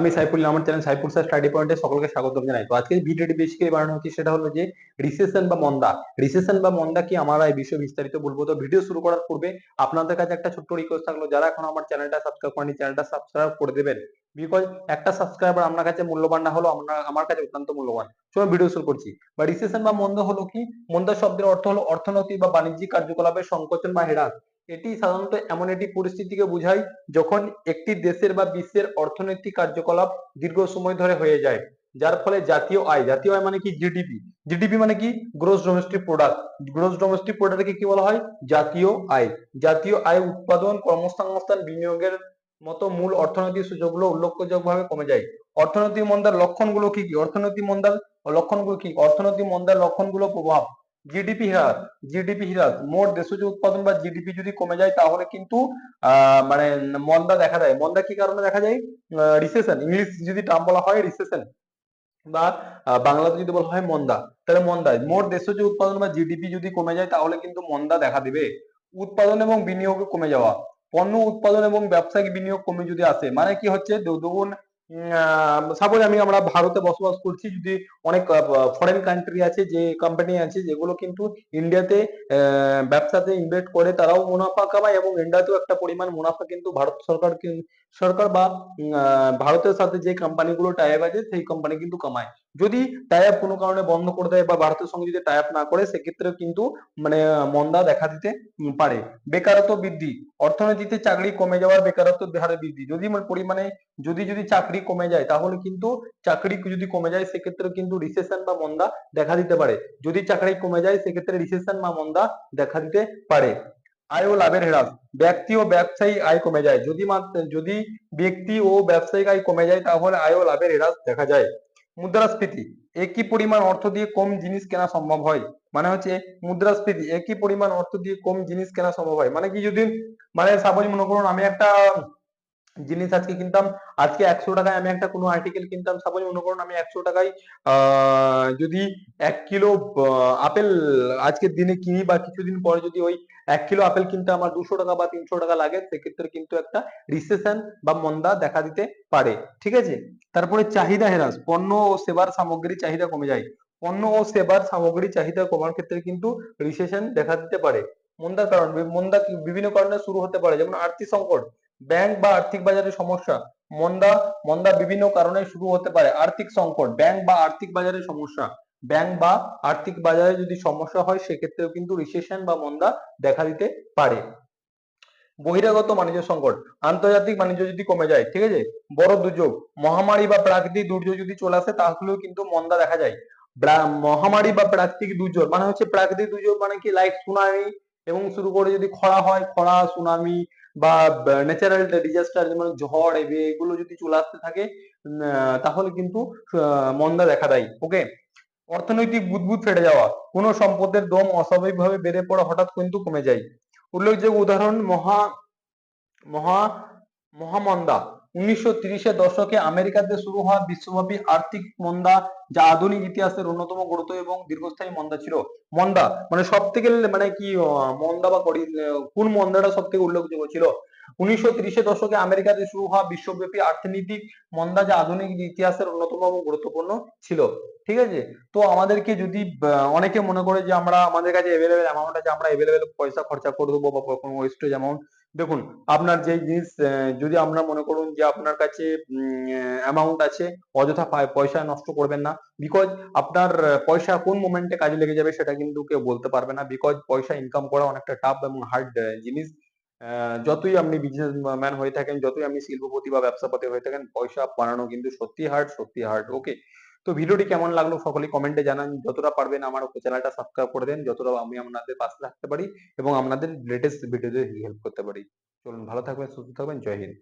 আমি সাইফুল আমার channel Saiful sir study পয়েন্টে সকলকে স্বাগত জানাই। তো আজকে ভিডিওটি বেসিক্যালি বানানো হচ্ছে, সেটা হলো যে রিসেশন বা মন্দা। রিসেশন বা মন্দা কি আমরা এই বিষয়ে বিস্তারিত বলব। তো ভিডিও শুরু করার পূর্বে আপনাদের কাছে একটা ছোট্ট রিকোয়েস্ট থাকল, যারা এখন আমার চ্যানেলটা সাবস্ক্রাইব করেনি চ্যানেলটা সাবস্ক্রাইব করে দেবেন। বিকজ একটা সাবস্ক্রাইবার আপনার কাছে মূল্যবান না হলো আমরা আমার কাছে অত্যন্ত মূল্যবান। চলো ভিডিও শুরু করছি। বা রিসেশন বা মন্দা হলো কি? মন্দা শব্দের অর্থ হলো অর্থনৈতিক বা বাণিজ্যিক কার্যকলাপের সংকোচন বা হ্রাস। এটি সাধারণত এমন একটি পরিস্থিতিকে বোঝায় যখন একটি দেশের বা বিশ্বের অর্থনৈতিক কার্যকলাপ দীর্ঘ সময় ধরে হয়ে যায়, যার ফলে জাতীয় আয় জাতীয় আয় মানে কি? জিডিপি জিডিপি মানে কি? Gross domestic product gross domestic প্রোডাক্টকে কি বলা হয়? জাতীয় আয়। জাতীয় আয় উৎপাদন, কর্মসংস্থান, বিনিয়োগের মতো মূল অর্থনৈতিক সুযোগগুলো উল্লেখযোগ্যভাবে কমে যায়। অর্থনৈতিক মন্দার লক্ষণগুলো কি কি? অর্থনৈতিক মন্দার লক্ষণগুলো কি? অর্থনৈতিক মন্দার লক্ষণগুলো প্রভাব। জিডিপি হ্রাস জিডিপি হ্রাস। মোট দেশজ উৎপাদন বা জিডিপি যদি কমে যায়, তাহলে কিন্তু মানে মন্দা দেখা যায় মন্দা কি কারণে দেখা যায়? রিসেশন ইংলিশ যদি টার্ম বলা হয় রিসেশন বা বাংলাতে যদি বলা হয় মন্দা, তাহলে মন্দা মোট দেশজ উৎপাদন বা জিডিপি যদি কমে যায়, তাহলে কিন্তু মন্দা দেখা দিবে। উৎপাদন এবং বিনিয়োগ কমে যাওয়া। পণ্য উৎপাদন এবং ব্যবসায়িক বিনিয়োগ কমে যদি আসে মানে কি হচ্ছে? দুগুণ সাপোজ আমি আমরা ভারতে বসবাস করছি, যদি অনেক ফরেন কান্ট্রি আছে, যে কোম্পানি আছে, যেগুলো কিন্তু ইন্ডিয়াতে ব্যবসাতে ইনভেস্ট করে, তারাও মুনাফা কামায় এবং ইন্ডিয়াতেও একটা পরিমাণ মুনাফা কিন্তু ভারত সরকার সরকার বা ভারতের সাথে যে কোম্পানিগুলো টাইপ আছে, সেই কোম্পানি কিন্তু কামায়। যদি টাইপ কোনো কারণে বন্ধ করে দেয় বা ভারতের সঙ্গে যদি টাইপ না করে সেক্ষেত্রে কিন্তু মানে মন্দা দেখা দিতে পারে। বেকারত্ব বৃদ্ধি, অর্থনীতিতে চাকরি কমে যাওয়ার বেকারত্ব হারে বৃদ্ধি। যদি পরিমাণে, যদি যদি চাকরি কমে যায়, তাহলে কিন্তু চাকরি যদি কমে যায় সেক্ষেত্রে কিন্তু রিসেশন বা মন্দা দেখা দিতে পারে। যদি চাকরি কমে যায়, সেক্ষেত্রে রিসেশন বা মন্দা দেখা দিতে পারে। আয় ও লাভের হ্রাস, ব্যক্তি ও ব্যবসায়ী আয় কমে যায়। যদি যদি ব্যক্তি ও ব্যবসায়িক আয় কমে যায়, তাহলে আয় ও লাভের হ্রাস দেখা যায়। মুদ্রাস্ফীতি। একই পরিমাণ অর্থ দিয়ে কম জিনিস কেনা সম্ভব হয়? মানে হচ্ছে মুদ্রাস্ফীতি। একই পরিমাণ অর্থ দিয়ে কম জিনিস কেনা সম্ভব হয়? মানে কি যদি মানে সাপোজ মনে করুন আমি একটা জিনিস আজকে কিনতাম, আজকে একশো টাকায় আমি একটা কোনো আর্টিকেল কিনতাম সাপোজ মনে করুন আমি একশো টাকায় যদি এক কিলো আপেল আজকের দিনে কিনি বা কিছুদিন পরে যদি ওই এক কিলো আপেল কিনতে আমার দুশো টাকা বা তিনশো টাকা লাগে, সেক্ষেত্রে কিন্তু একটা রিসেশন বা মন্দা দেখা দিতে পারে, ঠিক আছে? তারপরে চাহিদা হ্রাস, পণ্য ও সেবার সামগ্রী চাহিদা কমে যায়। পণ্য ও সেবার সামগ্রী চাহিদা কমার ক্ষেত্রে কিন্তু রিসেশন দেখা দিতে পারে। মন্দার কারণ, মন্দা বিভিন্ন কারণে শুরু হতে পারে, যেমন আর্থিক সংকট। ব্যাংক বা আর্থিক বাজারের সমস্যা। মন্দা মন্দা বিভিন্ন কারণে শুরু হতে পারে আর্থিক সংকট। ব্যাংক বা আর্থিক বাজারের সমস্যা। ব্যাংক বা আর্থিক বাজারে যদি সমস্যা হয়, সেক্ষেত্রেও কিন্তু রিসেশন বা মন্দা দেখা দিতে পারে। বহিরাগত বাণিজ্য সংকট। আন্তর্জাতিক বাণিজ্য যদি কমে যায়, ঠিক আছে? বড় দুর্যোগ। মহামারী বা প্রাকৃতিক দুর্যোগ যদি চলে আসে, তাহলেও কিন্তু মন্দা দেখা যায়। মহামারী বা প্রাকৃতিক দুর্যোগ মানে হচ্ছে প্রাকৃতিক দুর্যোগ মানে কি? লাইক সুনামি এবং শুরু করে যদি খরা হয়, খরা সুনামি বা ন্যাচারাল ডিজাস্টার যেমন ঝড় এগুলো যদি চলে আসতে থাকে তাহলে কিন্তু মন্দা দেখা দেয়। ওকে অর্থনৈতিক বুদবুদ ফেটে যাওয়া, কোন সম্পদের দম অস্বাভাবিকভাবে বেড়ে পড়া হঠাৎ কিন্তু কমে যায়। উল্লেখযোগ্য উদাহরণ মহা মহা, মহামন্দা। উনিশশো দশকে আমেরিকাতে শুরু হওয়া বিশ্বব্যাপী আর্থিক মন্দা যা আধুনিক ইতিহাসের অন্যতম গুরুত্ব এবং দীর্ঘস্থায়ী মন্দা ছিল। মন্দা মানে সব থেকে মানে কি মন্দা বা কোন মন্দাটা সব থেকে উল্লেখযোগ্য ছিল? উনিশশো দশকে আমেরিকাতে শুরু হওয়া বিশ্বব্যাপী অর্থনৈতিক মন্দা যা আধুনিক ইতিহাসের অন্যতম এবং গুরুত্বপূর্ণ ছিল। ঠিক আছে? তো আমাদেরকে যদি অনেকে মনে করে যে আমরা, আমাদের কাছে এভেলেবেল অ্যামাউন্ট আছে, আমরা এভেলেবেল পয়সা খরচা করে দেবো বা কোনো ওয়েস্টেজ অ্যামাউন্ট দেখুন, আপনার যে জিনিস যদি আপনার মনে করুন যে আপনার কাছে অ্যামাউন্ট আছে, অযথা পয়সা নষ্ট করবেন না বিকজ আপনার পয়সা কোন মোমেন্টে কাজে লেগে যাবে সেটা কিন্তু কেউ বলতে পারবে না বিকজ পয়সা ইনকাম করা অনেকটা টাফ এবং হার্ড জিনিস। যতই আপনি বিজনেসম্যান হয়ে থাকেন, যতই আপনি শিল্পপতি বা ব্যবসাপতি হয়ে থাকেন, পয়সা বানানো কিন্তু সত্যি হার্ড সত্যি হার্ড ওকে তো ভিডিওটি কেমন লাগল সকলে কমেন্টে জানান। যতটা পারবেন আমার চ্যানেলটা সাবস্ক্রাইব করে দেন, যতটা আমি আপনাদের পাশে থাকতে পারি এবং আপনাদের লেটেস্ট ভিডিওতে হেল্প করতে পারি। চলুন ভালো থাকবেন, সুস্থ থাকবেন, জয় হিন্দ।